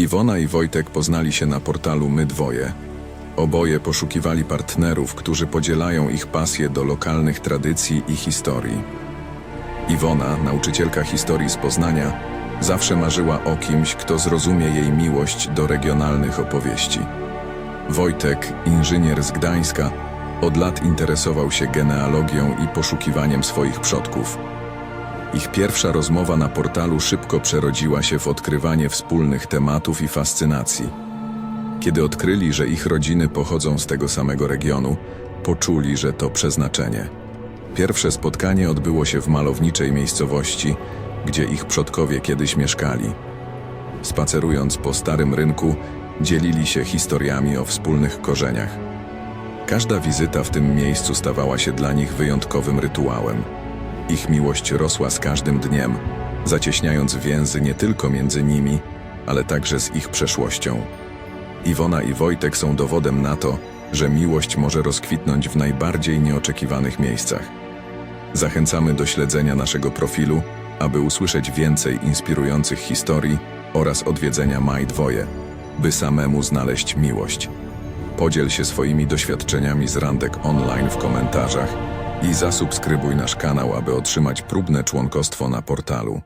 Iwona i Wojtek poznali się na portalu My Dwoje. Oboje poszukiwali partnerów, którzy podzielają ich pasję do lokalnych tradycji i historii. Iwona, nauczycielka historii z Poznania, zawsze marzyła o kimś, kto zrozumie jej miłość do regionalnych opowieści. Wojtek, inżynier z Gdańska, od lat interesował się genealogią i poszukiwaniem swoich przodków. Ich pierwsza rozmowa na portalu szybko przerodziła się w odkrywanie wspólnych tematów i fascynacji. Kiedy odkryli, że ich rodziny pochodzą z tego samego regionu, poczuli, że to przeznaczenie. Pierwsze spotkanie odbyło się w malowniczej miejscowości, gdzie ich przodkowie kiedyś mieszkali. Spacerując po starym rynku, dzielili się historiami o wspólnych korzeniach. Każda wizyta w tym miejscu stawała się dla nich wyjątkowym rytuałem. Ich miłość rosła z każdym dniem, zacieśniając więzy nie tylko między nimi, ale także z ich przeszłością. Iwona i Wojtek są dowodem na to, że miłość może rozkwitnąć w najbardziej nieoczekiwanych miejscach. Zachęcamy do śledzenia naszego profilu, aby usłyszeć więcej inspirujących historii oraz odwiedzenia Maj Dwoje, by samemu znaleźć miłość. Podziel się swoimi doświadczeniami z randek online w komentarzach i zasubskrybuj nasz kanał, aby otrzymać próbne członkostwo na portalu.